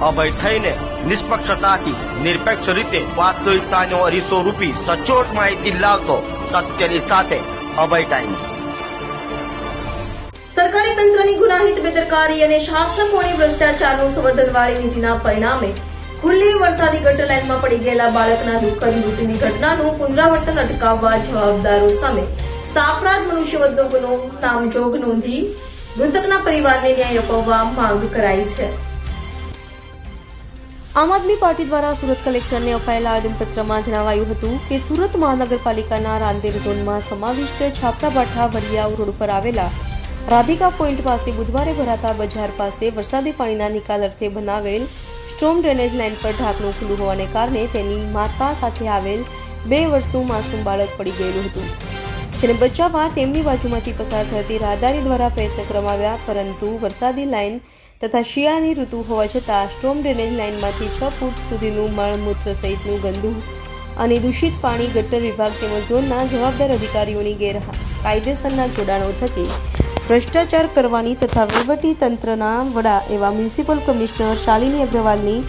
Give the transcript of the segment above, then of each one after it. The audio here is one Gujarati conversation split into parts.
અભય થઈને નિષ્પક્ષતાથી, નિરપેક્ષ રીતે વાસ્તવિકતાનો અરીસો રૂપી સચોટ માહિતી લાવતો સત્યની સાથે અભય ટાઈમ્સ સરકારી તંત્રની ગુનાહિત બેદરકારી અને શાસકોની ભ્રષ્ટાચારનું સંવર્ધનવાળી નીતિના પરિણામે ખુલ્લી વરસાદી ગટર લાઇનમાં પડી ગયેલા બાળકના દુઃખદ મૃત્યુની ઘટનાનું પુનરાવર્તન અટકાવવા જવાબદારો સામે સાપરાધ મનુષ્યવધનો ગુનો નામજોગ નોંધી મૃતકના પરિવારને ન્યાય અપાવવા માંગ કરાઈ છે. આમ આદમી પાર્ટી દ્વારા સુરત કલેક્ટરને અપાયેલા આવેદનપત્રમાં જણાવાયું હતું કે સુરત મહાનગરપાલિકાના રાંદેર ઝોનમાં સમાવિષ્ટ છાપરાબાઠા વરિયાવ રોડ પર આવેલા રાધિકા પોઈન્ટ પાસે બુધવારે ભરાતા બજાર પાસે વરસાદી પાણીના નિકાલ અર્થે બનાવેલ સ્ટ્રોમ ડ્રેનેજ લાઇન પર ઢાંકણું ખુલ્લું હોવાને કારણે તેની માતા સાથે આવેલ બે વર્ષનું માસૂમ બાળક પડી ગયેલું હતું. જેને બચાવવા તેમની બાજુમાંથી પસાર થતી રાહદારી દ્વારા પ્રયત્ન કરવામાં આવ્યા, પરંતુ વરસાદી લાઇન તથા શિયાળાની ઋતુ હોવા છતાં સ્ટ્રોમ ડ્રેનેજ લાઇનમાંથી છ ફૂટ સુધીનું મળમૂત્ર સહિતનું ગંદુ અને દૂષિત પાણી ગટર વિભાગ તેમજ ઝોનના જવાબદાર અધિકારીઓની ગેરકાયદેસરના જોડાણો થકી ભ્રષ્ટાચાર કરવાની તથા તંત્રના વડા એવા મ્યુનિસિપલ કમિશનર શાલિની અગ્રવાલની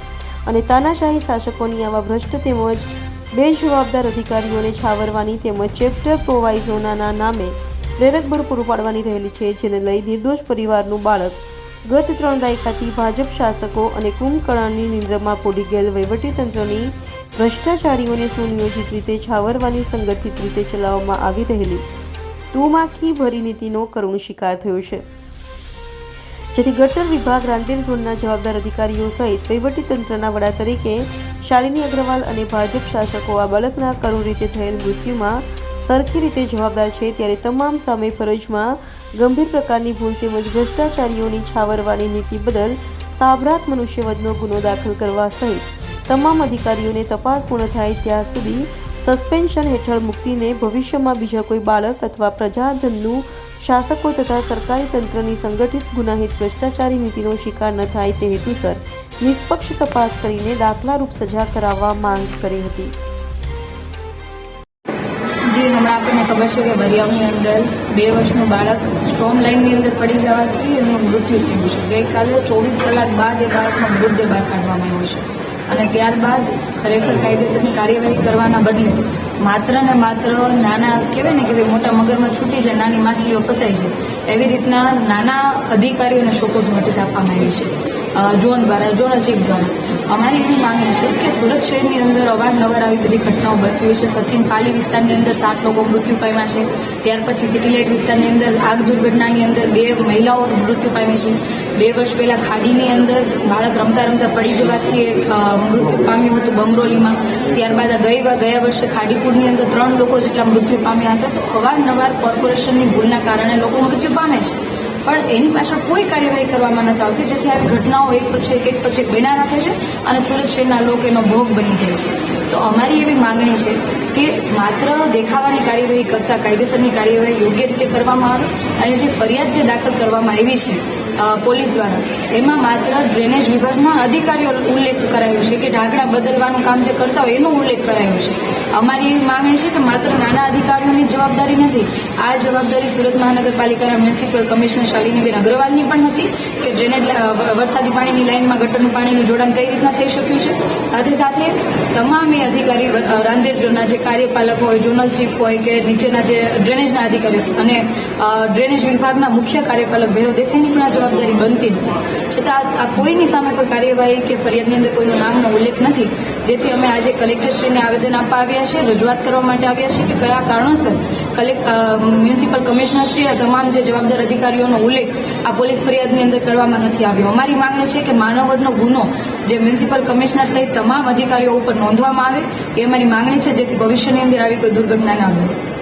અને તાનાશાહી શાસકોની આવા ભ્રષ્ટ તેમજ બેજવાબદાર અધિકારીઓને છાવરવાની તેમજ ચેપ્ટર પ્રોવાઇઝોના નામે પ્રેરક બળ પૂરું પાડવાની રહેલી છે, જેને લઈ નિર્દોષ પરિવારનું બાળક ગત ત્રણ દાયકાથી ભાજપ શાસકો અને કુંભકર્ણની નિંદ્રામાં પોડી ગયેલ વહીવટીતંત્રની ભ્રષ્ટાચારીઓને સુનિયોજિત રીતે છાવરવાની સંગઠિત રીતે ચલાવવામાં આવી રહેલી તુમાખી ભરી નીતિનો કરુણ શિકાર થયો છે. જેથી ગટર વિભાગ રાંદેર ઝોનના જવાબદાર અધિકારીઓ સહિત વહીવટીતંત્રના વડા તરીકે શાલિની અગ્રવાલ અને ભાજપ શાસકો આ બાળકના કરુણ રીતે થયેલ મૃત્યુમાં સરખી રીતે જવાબદાર છે ત્યારે તમામ સામે ફરજમાં ગંભીર પ્રકારની ભૂલ તેમજ ભ્રષ્ટાચારીઓની છાવરવાની નીતિ બદલ સાબરાત મનુષ્યવધનો ગુનો દાખલ કરવા સહિત તમામ અધિકારીઓને તપાસ પૂર્ણ થાય ત્યાં સુધી સસ્પેન્શન હેઠળ મુક્તિને ભવિષ્યમાં બીજા કોઈ બાળક અથવા પ્રજાજનનું, શાસકો તથા સરકારી તંત્રની સંગઠિત ગુનાહિત ભ્રષ્ટાચારી નીતિનો શિકાર ન થાય તે હેતુસર નિષ્પક્ષ તપાસ કરીને દાખલારૂપ સજા કરાવવા માંગ કરી હતી. જે હમણાં આપણને ખબર છે કે ભરિયાવની અંદર બે વર્ષનું બાળક સ્ટ્રોમ લાઇનની અંદર પડી જવાથી એમનું મૃત્યુ થયું છે. ગઈકાલે ચોવીસ કલાક બાદ એ બાળકનો મૃતદેહ બહાર કાઢવામાં આવ્યો છે. અને ત્યારબાદ ખરેખર કાયદેસરની કાર્યવાહી કરવાના બદલે માત્ર ને માત્ર નાના કહેવાય ને કે મોટા મગરમાં છૂટી જાય, નાની માછલીઓ ફસાઈ છે એવી રીતના નાના અધિકારીઓને શોકોઝ નોટિસ આપવામાં આવી છે. ઝોન દ્વારા ઝોનલ ચીફ દ્વારા. અમારી એવી માંગણી છે કે સુરત શહેરની અંદર અવારનવાર આવી બધી ઘટનાઓ બનતી હોય છે. સચિન પાલી વિસ્તારની અંદર સાત લોકો મૃત્યુ પામ્યા છે. ત્યાર પછી સિટી લાઇટ વિસ્તારની અંદર આગ દુર્ઘટનાની અંદર બે મહિલાઓ મૃત્યુ પામી છે. બે વર્ષ પહેલાં ખાડીની અંદર બાળક રમતા રમતા પડી જવાથી મૃત્યુ પામ્યું હતું બમરોલીમાં. ત્યારબાદ ગઈ ગયા વર્ષે ખાડીપુરની અંદર ત્રણ લોકો જેટલા મૃત્યુ પામ્યા હતા. તો અવારનવાર કોર્પોરેશનની ભૂલના કારણે લોકો મૃત્યુ પામે છે. પણ એની પાછળ કોઈ કાર્યવાહી કરવામાં નથી આવતી. જેથી આવી ઘટનાઓ એક પછી એક એક પછી એક બના રાખે છે અને સુરત શહેરના લોકો એનો ભોગ બની જાય છે. તો અમારી એવી માંગણી છે કે માત્ર દેખાવાની કાર્યવાહી કરતાં કાયદેસરની કાર્યવાહી યોગ્ય રીતે કરવામાં આવે. અને જે ફરિયાદ જે દાખલ કરવામાં આવી છે પોલીસ દ્વારા એમાં માત્ર ડ્રેનેજ વિભાગના અધિકારીઓ ઉલ્લેખ કરાયો છે કે ઢાંકણા બદલવાનું કામ જે કરતા હોય એનો ઉલ્લેખ કરાયો છે. અમારી એવી માંગણી છે કે માત્ર નાના અધિકારીઓની જવાબદારી નથી. આ જવાબદારી સુરત મહાનગરપાલિકાના મ્યુનિસિપલ કમિશનર શાલિનીબેન અગ્રવાલની પણ હતી કે ડ્રેનેજ વરસાદી પાણીની લાઇનમાં ગટરનું પાણીનું જોડાણ કઈ રીતના થઈ શક્યું છે. સાથે સાથે તમામ અધિકારી રાંદેર ઝોનના જે કાર્યપાલક હોય, ઝોનલ ચીફ હોય કે નીચેના જે ડ્રેનેજના અધિકારીઓ અને ડ્રેનેજ વિભાગના મુખ્ય કાર્યપાલક ભેરો દેસાઈની પણ આ જવાબદારી બનતી હતી. છતાં આ- કોઈની સામે કોઈ કાર્યવાહી કે ફરિયાદની અંદર કોઈનું નામનો ઉલ્લેખ નથી? જેથી અમે આજે કલેક્ટરશ્રીને આવેદન આપવા આવ્યા છે રજૂઆત કરવા માટે આવ્યા છે કે કયા કારણોસર કલેક્ટ મ્યુનિસિપલ કમિશનરશ્રી અને તમામ જે જવાબદાર અધિકારીઓનો ઉલ્લેખ આ પોલીસ ફરિયાદની અંદર કરવામાં નથી આવ્યો. અમારી માંગણી છે કે માનવવધનો ગુનો જે મ્યુનિસિપલ કમિશનર સહિત તમામ અધિકારીઓ ઉપર નોંધવામાં આવે, એ અમારી માંગણી છે જેથી ભવિષ્યની અંદર આવી કોઈ દુર્ઘટના ના બને.